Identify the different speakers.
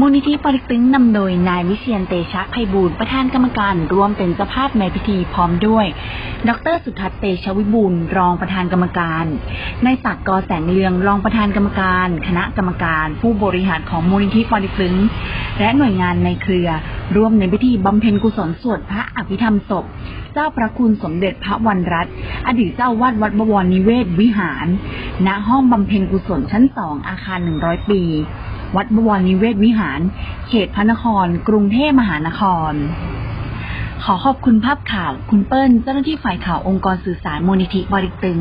Speaker 1: มูลนิธิปริตึงนำโดยนายวิเชียนเตชะไพบูลย์ประธานกรรมการร่วมเป็นเจ้าภาพในพิธีพร้อมด้วย ดรสุทัศน์เตชะวิบูลย์รองประธานกรรมการนายศักดิ์กอแสงเลืองรองประธานกรรมการ คณะกรรมการ ผู้บริหารของมูลนิธิปริตึงและหน่วยงานในเครือ ร่วมในพิธีบำเพ็ญกุศลสวดพระอภิธรรมศพ เจ้าพระคุณสมเด็จพระวันรัตน์อดีตเจ้าวาดวัดบวรนิเวศวิหาร ณห้องบำเพ็ญกุศลชั้นสองอาคาร 100 ปี วัดบวรนิเวศวิหาร เขตพระนคร กรุงเทพมหานคร ขอขอบคุณภาพข่าว คุณเปิ้ลเจ้าหน้าที่ฝ่ายข่าวองค์กรสื่อสารมูลนิธิบริตึง